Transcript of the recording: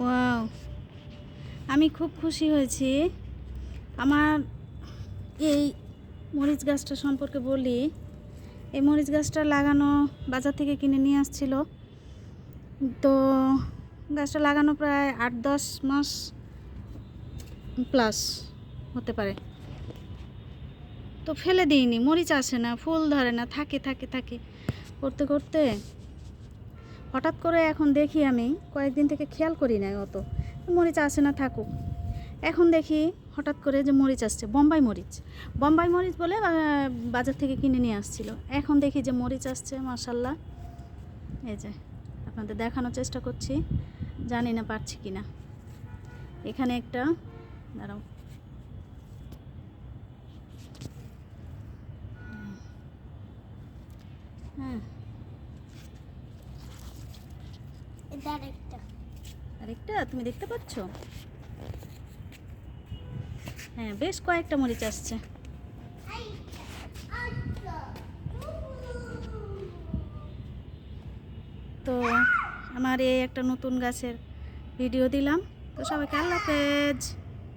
Wow আমি খুব খুশি হয়েছি। আমার এই মরিচ গাছটা সম্পর্কে বলি। এই মরিচ গাছটা লাগানো বাজার থেকে কিনে নিয়ে আসছিল। তো গাছটা লাগানো প্রায় আট দশ মাস প্লাস হতে পারে। তো ফেলে দিইনি, মরিচ আসে না, ফুল ধরে না, থাকে থাকে থাকে। করতে করতে হঠাৎ করে এখন দেখি আমি কয়েকদিন থেকে খেয়াল করি না অত। মরিচ আসে না থাকুক। এখন দেখি হঠাৎ করে যে মরিচ আসছে, বোম্বাই মরিচ। বোম্বাই মরিচ বলে বাজার থেকে কিনে নিয়ে আসছিল। এখন দেখি যে মরিচ আসছে মার্শাল্লাহ এই যে, আপনাদের দেখানোর চেষ্টা করছি, জানি না পারছি কি না এখানে একটা, দাঁড়াও। হ্যাঁ। আরেকটা। আরেকটা? তুমি দেখতে পাচ্ছ? হ্যাঁ বেশ কয়েকটা মরিচ আসছে। তো আমার এই একটা নতুন গাছের ভিডিও দিলাম। তো সবাইকে আল্লাহ হাফেজ।